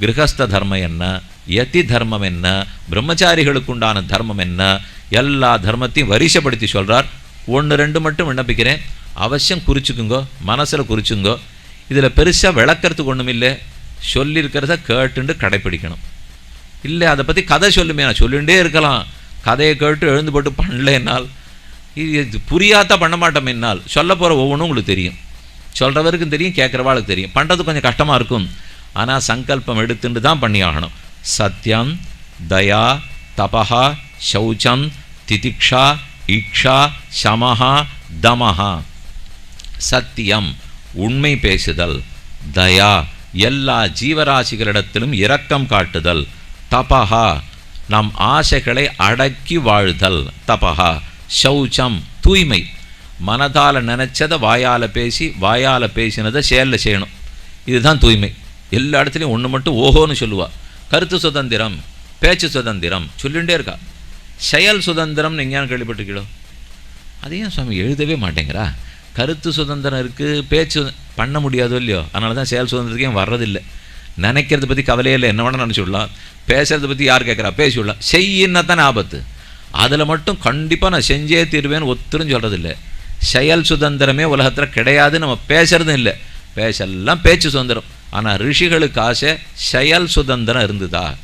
கிரகஸ்த தர்மம் என்ன? யதி தர்மம் என்ன? பிரம்மச்சாரிகளுக்கு உண்டான தர்மம் என்ன? எல்லா தர்மத்தையும் வரிசைப்படுத்தி சொல்கிறார் ஒன்று ரெண்டு மட்டும் விண்ணப்பிக்கிறேன். அவசியம் குறிச்சுக்குங்கோ. மனசில் குறிச்சுங்கோ. இதில் பெருசாக விளக்கிறதுக்கு ஒன்றும் இல்லை. சொல்லியிருக்கிறத கேட்டுண்டு கடைப்பிடிக்கணும். இல்லை அதை பற்றி கதை சொல்லுமே. நான் சொல்லிகிட்டே இருக்கலாம். கதையை கேட்டு எழுந்து போட்டு பண்ணலைன்னால் இது புரியாத பண்ண மாட்டோம் என்னால். சொல்ல போகிற ஒவ்வொன்றும் உங்களுக்கு தெரியும். சொல்கிறவருக்கும் தெரியும் கேட்குறவாளுக்கு தெரியும். பண்ணுறது கொஞ்சம் கஷ்டமாக இருக்கும். ஆனால் சங்கல்பம் எடுத்துட்டு தான் பண்ணியாகணும். சத்தியம் சத்யம் தயா தபஹா சௌச்சம் திதிக்ஷா இக்ஷா சமஹா தமஹா. சத்தியம் உண்மை பேசுதல். தயா எல்லா ஜீவராசிகளிடத்திலும் இரக்கம் காட்டுதல். தபஹா நம் ஆசைகளை அடக்கி வாழ்தல். தபஹா சௌச்சம் தூய்மை. மனதால் நினச்சதை வாயால் பேசி வாயால் பேசினதை செயலில் செய்யணும். இதுதான் தூய்மை. எல்லா இடத்துலையும் ஒன்று மட்டும் ஓஹோன்னு சொல்லுவாள் கருத்து சுதந்திரம் பேச்சு சுதந்திரம் சொல்லிகிட்டே இருக்கா. செயல் சுதந்திரம்னு எங்கேயானு கேள்விப்பட்டிருக்கீங்களோ? அதையும் சுவாமி எழுதவே மாட்டேங்கிறா. கருத்து சுதந்திரம் இருக்குது பேச்சு பண்ண முடியாதோ இல்லையோ? அதனால தான் செயல் சுதந்திரத்துக்கு ஏன் வர்றதில்லை? நினைக்கிறத பற்றி கவலையே இல்லை என்ன வேணால் நினச்சிவிடலாம் பேசுறதை பற்றி யார் கேட்குறா? பேசிவிடலாம் செய்யின்னா தானே ஆபத்து. அதில் மட்டும் கண்டிப்பாக நான் செஞ்சே தீர்வேன்னு ஒத்துரும் சொல்கிறதில்ல செயல் சுதந்திரமே உலகத்தில் கிடையாது நம்ம பேசுறதும் இல்லை. பேசெல்லாம் பேச்சு சுதந்திரம். ஆனால் ரிஷிகளுக்கு ஆசை செயல் சுதந்திரம் இருந்ததா?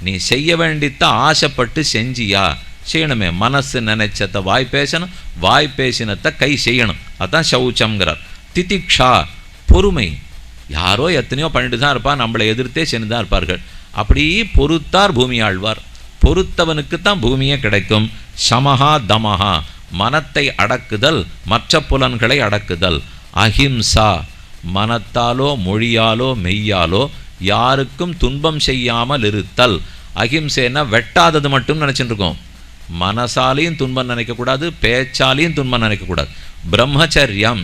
நீ செய்ய வேண்டித்தான் ஆசைப்பட்டு செஞ்சியா? செய்யணுமே மனசு நினைச்சத வாய் பேசணும் வாய் பேசினத்தை கை செய்யணும். அதான் சௌச்சம்ங்கிறார். திதிக்ஷா பொறுமை. யாரோ எத்தனையோ பண்ணிட்டு தான் இருப்பா நம்மளை எதிர்த்தே சென்று தான் இருப்பார்கள். அப்படி பொறுத்தார் பூமி ஆழ்வார். பொறுத்தவனுக்கு தான் பூமியே கிடைக்கும். சமஹா தமஹா. மனத்தை அடக்குதல் மற்ற புலன்களை அடக்குதல். அஹிம்சா. மனத்தாலோ மொழியாலோ மெய்யாலோ யாருக்கும் துன்பம் செய்யாமல் இருத்தல். அஹிம்சைன்னா வெட்டாதது மட்டும் நினச்சிட்டு இருக்கோம் மனசாலையும் துன்பம் நினைக்கக்கூடாது பேச்சாலையும் துன்பம் நினைக்கக்கூடாது. பிரம்மச்சரியம்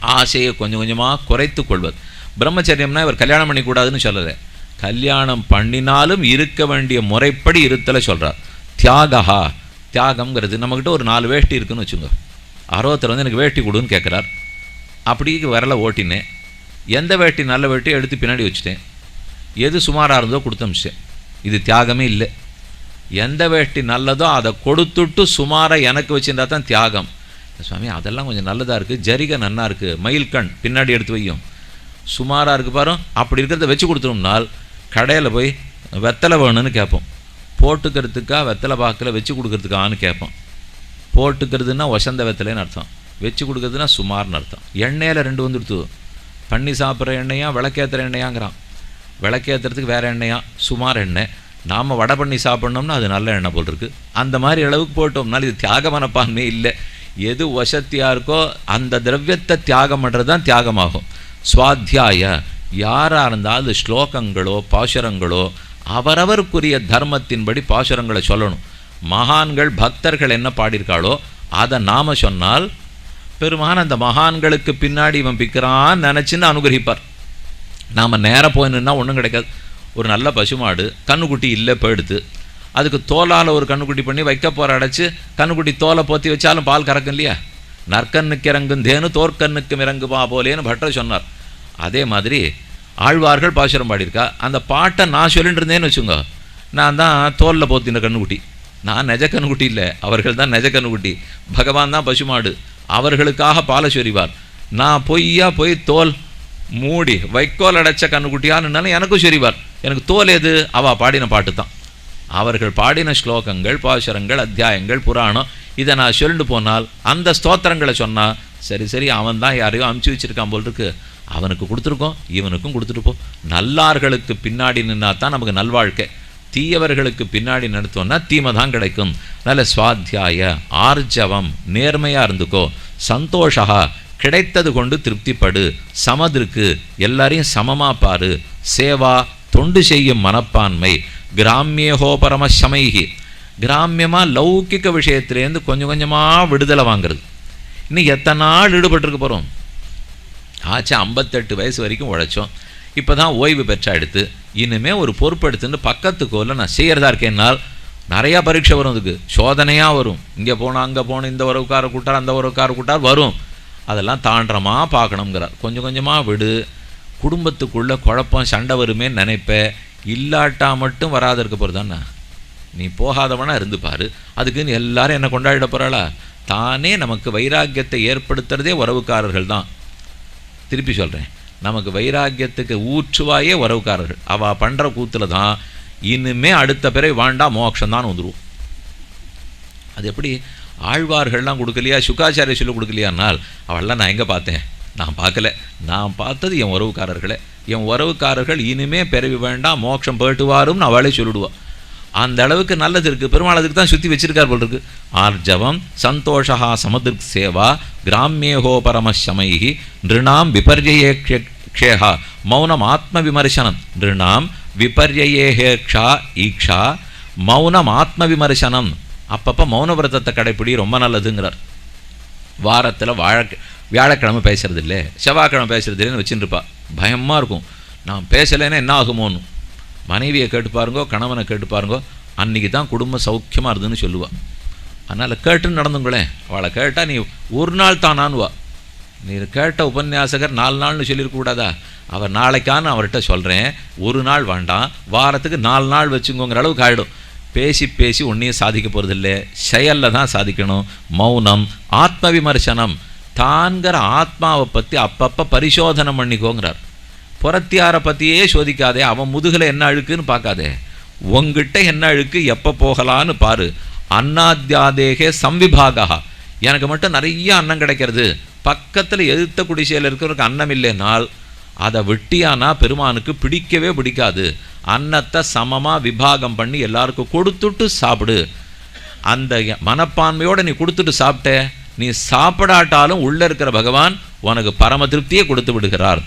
ஆசையை கொஞ்சம் கொஞ்சமாக குறைத்து கொள்வது. பிரம்மச்சரியம்னா இவர் கல்யாணம் பண்ணிக்கூடாதுன்னு சொல்லலை. கல்யாணம் பண்ணினாலும் இருக்க வேண்டிய முறைப்படி இருத்தலை சொல்கிறார் தியாகா தியாகம்ங்கிறது நம்மக்கிட்ட ஒரு நாலு வேஷ்டி இருக்குன்னு வச்சுங்க. அறுபத்தர் வந்து எனக்கு வேஷ்டி கொடுன்னு கேட்குறார். அப்படி விரல ஓட்டினேன். எந்த வேட்டி நல்ல வேட்டியை எடுத்து பின்னாடி வச்சுட்டேன். எது சுமாராக இருந்தோ கொடுத்து இது தியாகமே இல்லை. எந்த வேட்டி நல்லதோ அதை கொடுத்துட்டு சுமாராக எனக்கு வச்சுருந்தா தான் தியாகம். சுவாமி அதெல்லாம் கொஞ்சம் நல்லதாக இருக்குது ஜரிகை நன்னா இருக்குது மயில்கண் பின்னாடி எடுத்து வையும். சுமாராக இருக்குது பாரு. அப்படி இருக்கிறத வச்சு கொடுத்தோம்னால் கடையில் போய் வெத்தலை வேணும்னு கேட்போம். போட்டுக்கிறதுக்கா வெத்தலை பாக்கில் வச்சு கொடுக்குறதுக்கான்னு கேட்போம். போட்டுக்கிறதுன்னா வசந்த வெத்தலைன்னு அர்த்தம். வச்சு கொடுக்குறதுனா சுமார்னு அர்த்தம். எண்ணெயில் ரெண்டு வந்துடுத்து பண்ணி சாப்பிட்ற எண்ணெயா விளக்கேற்றுற எண்ணெயாங்கிறான். விளக்கேற்றுறதுக்கு வேறு எண்ணெயா? சுமார் எண்ணெய். நாம் வடை பண்ணி சாப்பிட்ணோம்னா அது நல்ல எண்ணெய் போல் இருக்குது அந்த மாதிரி அளவுக்கு போட்டோம்னால இது தியாக மனப்பான்மை இல்லை. எது வசத்தியாக இருக்கோ அந்த திரவியத்தை தியாகம் பண்ணுறது தான் தியாகமாகும். சுவாத்தியாய யாராக இருந்தாலும் அது ஸ்லோகங்களோ பாசுரங்களோ அவரவருக்குரிய தர்மத்தின்படி பாசுரங்களை சொல்லணும். மகான்கள் பக்தர்கள் என்ன பாடியிருக்காளோ அதை நாம் சொன்னால் பெருமான் அந்த மகான்களுக்கு பின்னாடி இவன் பிக்கிறான்னு நினச்சின்னு அனுகிரகிப்பார். நாம் நேராக போய் ஒன்றும் கிடைக்காது. ஒரு நல்ல பசுமாடு கண்ணுக்குட்டி இல்லை போயிடுது. அதுக்கு தோலால் ஒரு கண்ணுக்குட்டி பண்ணி வைக்க போகிற அடைச்சி கண்ணுக்குட்டி தோலை போத்தி வச்சாலும் பால் கறக்கும் இல்லையா? நற்கண்ணுக்கு இறங்கும் தேனு தோற்கண்ணுக்கு இறங்குமா போலேன்னு பட்டர் சொன்னார். அதே மாதிரி ஆழ்வார்கள் பாசுரம் பாடியிருக்கா. அந்த பாட்டை நான் சொல்லிட்டு இருந்தேன்னு வச்சுங்க நான் தான் தோலில் போத்தின கண்ணுக்குட்டி. நான் நெஜ கண்ணுக்குட்டி இல்லை. அவர்கள் தான் நெஜ கண்ணுக்குட்டி. பகவான் தான் பசுமாடு. அவர்களுக்காக பாலை சொரிவார். நான் பொய்யா போய் தோல் மூடி வைக்கோல் அடைச்ச கண்ணுக்குட்டியான்னு எனக்கும் சொரிவார். எனக்கு தோல் எது? அவள் பாடின பாட்டு தான். அவர்கள் பாடின ஸ்லோகங்கள் பாசுரங்கள் அத்தியாயங்கள் புராணம் இதை நான் சொல்லிட்டு போனால் அந்த ஸ்தோத்திரங்களை சொன்னால் சரி சரி அவன் தான் யாரையோ அமுச்சு வச்சிருக்கான் போல் இருக்கு அவனுக்கு கொடுத்துருக்கோம் இவனுக்கும் கொடுத்துருப்போம் நல்லார்களுக்கு பின்னாடி நின்னா தான் நமக்கு நல்வாழ்க்கை. தீயவர்களுக்கு பின்னாடி நடத்தோன்னா தீமை தான் கிடைக்கும். நல்ல சுவாத்தியாய ஆர்ஜவம் நேர்மையாக இருந்துக்கோ. சந்தோஷா கிடைத்தது கொண்டு திருப்திப்படு. சமதிருக்கு எல்லாரையும் சமமாக பாரு. சேவா தொண்டு செய்யும் மனப்பான்மை. கிராமியகோ பரமசமைகி கிராமியமாக லௌக்கிக விஷயத்துலேருந்து கொஞ்சம் கொஞ்சமாக விடுதலை வாங்குறது. இன்னும் எத்தனை நாள் ஈடுபட்டுருக்க போகிறோம் ஆச்சு ஐம்பத்தெட்டு வயசு வரைக்கும் உழைச்சோம். இப்போ தான் ஓய்வு பெற்றா எடுத்து இனிமே ஒரு பொறுப்பெடுத்துன்னு பக்கத்து நான் செய்கிறதா இருக்கேன்னால் நிறையா பரீட்சை வரும் அதுக்கு. சோதனையாக வரும். இங்கே போனால் அங்கே போகணும் இந்த உறவுக்கார கூட்டார் அந்த உறவுக்கார கூட்டார் வரும். அதெல்லாம் தாண்டறமா பார்க்கணுங்கிறார். கொஞ்சம் கொஞ்சமாக விடு. குடும்பத்துக்குள்ளே குழப்பம் சண்டை வருமே நினைப்ப. இல்லாட்டா மட்டும் வராத இருக்க போகிறதாண்ணா நீ போகாதவனா இருந்து பாரு. அதுக்குன்னு எல்லாரும் என்ன கொண்டாடிட போகிறாளா தானே நமக்கு வைராக்கியத்தை ஏற்படுத்துறதே உறவுக்காரர்கள் தான். திருப்பி சொல்கிறேன் நமக்கு வைராக்கியத்துக்கு ஊற்றுவாயே உறவுக்காரர்கள். அவள் பண்ணுற கூத்தில் தான் இனிமே அடுத்த பிறகு வாண்டா மோட்சம் தான் வந்துடுவோம் அது எப்படி? ஆழ்வார்கள்லாம் கொடுக்கலையா? சுக்காச்சாரிய சொல்லி கொடுக்கலையானால் அவள்லாம் நான் எங்கே பார்த்தேன்? நான் பார்க்கல. நான் பார்த்தது என் உறவுக்காரர்களே. என் உறவுக்காரர்கள் இனிமே பிறவி வேண்டாம் மோட்சம் பேட்டுவாரும்னு அவளே சொல்லிடுவாள் அந்த அளவுக்கு நல்லது இருக்குது பெருமாள் அதுக்கு தான் சுற்றி வச்சிருக்கார் போல் இருக்கு. ஆர்ஜவம் சந்தோஷா சமதிருக் சேவா கிராமியேகோ பரமசமைஹி நிருணாம் விபர்யே க்ஷேஹா மௌனம் ஆத்ம விமர்சனம். நிருணாம் விபர்யேஹேக்ஷா ஈக்ஷா மௌனம் ஆத்ம விமர்சனம் அப்பப்போ மௌன விரதத்தை கடைப்பிடி ரொம்ப நல்லதுங்கிறார். வாரத்தில் வாழ வியாழக்கிழமை பேசுகிறது இல்லை செவ்வாய்க்கிழமை பேசுகிறது இல்லைன்னு வச்சுருப்பா. பயமாக இருக்கும். நான் பேசலைன்னா என்ன ஆகுமோன்னு. மனைவியை கேட்டு பாருங்கோ கணவனை கேட்டு பாருங்கோ அன்றைக்கி தான் குடும்பம் சௌக்கியமாக இருதுன்னு சொல்லுவாள் அதனால் கேட்டுன்னு நடந்துங்களேன். அவளை கேட்டால் நீ ஒரு நாள் தானான்வா நீர் கேட்ட உபன்யாசகர் நாலு நாள்னு சொல்லியிருக்கக்கூடாதா? அவர் நாளைக்கான்னு அவர்கிட்ட சொல்கிறேன் ஒரு நாள் வேண்டாம். வாரத்துக்கு நாலு நாள் வச்சுங்கோங்கிற அளவுக்கு ஆகிடும் பேசி பேசி ஒன்றையும் சாதிக்க போகிறதில்ல செயலில் தான் சாதிக்கணும். மௌனம் ஆத்ம விமர்சனம் தான்கிற ஆத்மாவை பற்றி அப்பப்போ பரிசோதனை பண்ணிக்கோங்கிறார். புறத்தியாரை பற்றியே சோதிக்காதே. அவன் முதுகில் என்ன அழுக்குன்னு பார்க்காதே. உங்ககிட்ட என்ன அழுக்கு எப்போ போகலான்னு பாரு. அன்னாத்தியாதேகே சம்விபாகா எனக்கு மட்டும் நிறைய அன்னம் கிடைக்கிறது. பக்கத்தில் எதிர்த்த குடிசையில் இருக்கிறவருக்கு அன்னம் இல்லைனால் அதை வெட்டியானா பெருமானுக்கு பிடிக்கவே பிடிக்காது. அன்னத்தை சமமாக விபாகம் பண்ணி எல்லாருக்கும் கொடுத்துட்டு சாப்பிடு. அந்த மனப்பான்மையோடு நீ கொடுத்துட்டு சாப்பிட்ட நீ சாப்பிடாட்டாலும் உள்ளே இருக்கிற பகவான் உனக்கு பரம திருப்தியை கொடுத்து விடுகிறார்.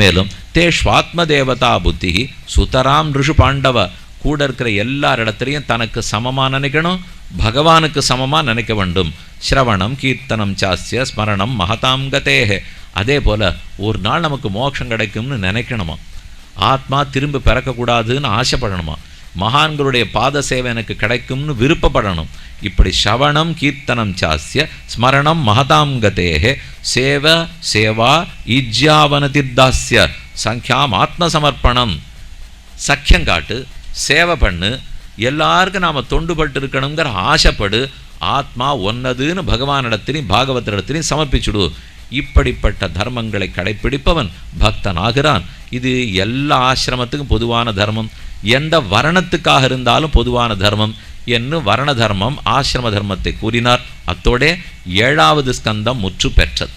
மேலும் தே ஸ்வாத்ம தேவதா புத்தி சுதராம் ரிஷு பாண்டவ கூட இருக்கிற எல்லார் இடத்துலையும் தனக்கு சமமாக நினைக்கணும் பகவானுக்கு சமமாக நினைக்க வேண்டும். ஸ்ரவணம் கீர்த்தனம் சாஸ்திய ஸ்மரணம் மகதாம் கதேஹே. அதே போல் ஒரு நாள் நமக்கு மோட்சம் கிடைக்கும்னு நினைக்கணுமா? ஆத்மா திரும்ப பிறக்கக்கூடாதுன்னு ஆசைப்படணுமா? மகான்களுடைய பாத சேவை எனக்கு கிடைக்கும்னு விருப்பப்படணும். இப்படி சவணம் கீர்த்தனம் சாஸ்திய ஸ்மரணம் மகதாம் கதேஹே. சேவ சேவா ஈஜ்யாவனதிர்தாஸ்ய. சங்கியாம் ஆத்மசமர்ப்பணம். சக்கியம் காட்டு சேவை பண்ணு. எல்லாருக்கும் நாம் தொண்டுபட்டு இருக்கணுங்கிற ஆசைப்படு. ஆத்மா ஒன்னதுன்னு பகவானிடத்திலையும் பாகவத்திடத்திலையும் சமர்ப்பிச்சுடு. இப்படிப்பட்ட தர்மங்களை கடைப்பிடிப்பவன் பக்தன் ஆகிறான் இது எல்லா ஆசிரமத்துக்கும் பொதுவான தர்மம். எந்த வரணத்துக்காக இருந்தாலும் பொதுவான தர்மம் என்று வரண தர்மம் ஆசிரம தர்மத்தை கூறினார். அத்தோடே ஏழாவது ஸ்கந்தம் முற்று பெற்றது